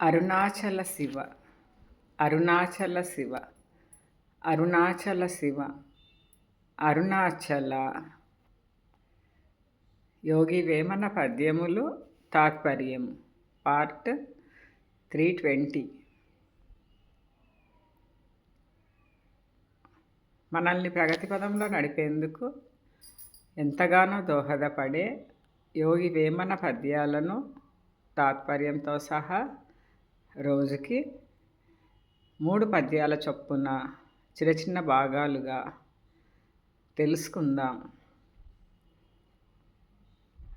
అరుణాచల శివ అరుణాచల శివ అరుణాచల శివ అరుణాచల. యోగి వేమన పద్యములు తాత్పర్యం part three twenty. మనల్ని ప్రగతి పదంలో నడిపేందుకు ఎంతగానో దోహదపడే యోగి వేమన పద్యాలను తాత్పర్యంతో సహా రోజుకి మూడు పద్యాల చొప్పున చిన్న చిన్న భాగాలుగా తెలుసుకుందాం.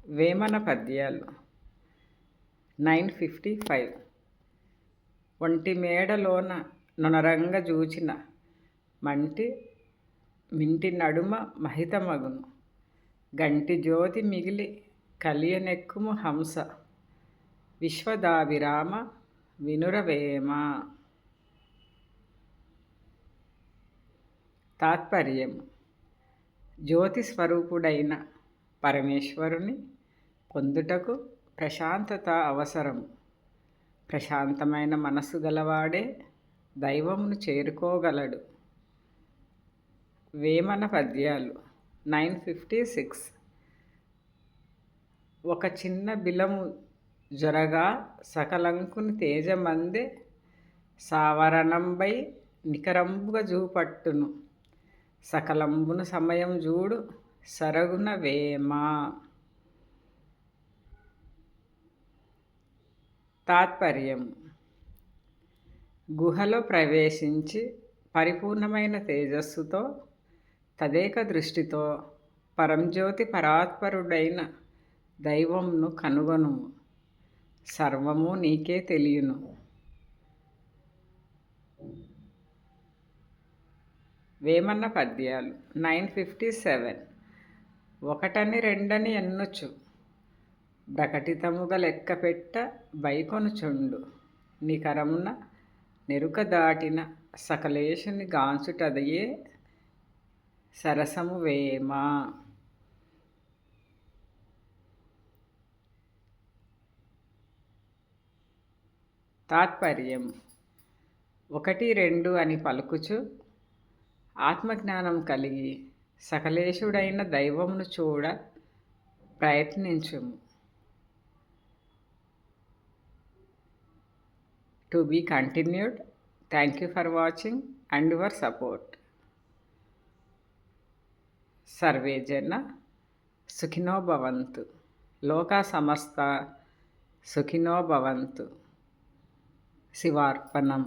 వేమన పద్యాలు నైన్ ఫిఫ్టీ ఫైవ్. ఒంటి మేడలోన నొనరంగ జూచిన మంటి మింటి నడుమ మహితమగును. గంటి జ్యోతి మిగిలి కలియనెక్కుము హంస. విశ్వదాభిరామ వినురవేమ తాత్పర్యం. జ్యోతి స్వరూపుడైన పరమేశ్వరుని పొందుటకు ప్రశాంతత అవసరం. ప్రశాంతమైన మనసు గలవాడే దైవమును చేరుకోగలడు. వేమన పద్యాలు నైన్ ఫిఫ్టీ సిక్స్. ఒక చిన్న బిలము జొరగా సకలంకుని తేజమందే సావరణంబై నికరంబుగా జూపట్టును. సకలంబున సమయం జూడు సరగున వేమ. తాత్పర్యం. గుహలో ప్రవేశించి పరిపూర్ణమైన తేజస్సుతో తదేక దృష్టితో పరంజ్యోతి పరాత్పరుడైన దైవంను కనుగొనుము. సర్వము నీకే తెలియను. వేమన్న పద్యాలు నైన్ ఫిఫ్టీ సెవెన్. ఒకటని రెండని ఎన్నుచు. ప్రకటితముగా లెక్కపెట్ట బైకొనుచుండు నికరమున నెరుక దాటిన సకలేశుని గాంచుటదయే సరసము వేమా. తాత్పర్యం. ఒకటి రెండు అని పలుకుచు ఆత్మజ్ఞానం కలిగి సకలేశుడైన దైవమును చూడ ప్రయత్నించుము. To be continued. Thank you for watching and your support. Survey జన సుఖినో భవంతు. లోకా సమస్త సుఖినో భవంతు. శివార్పణం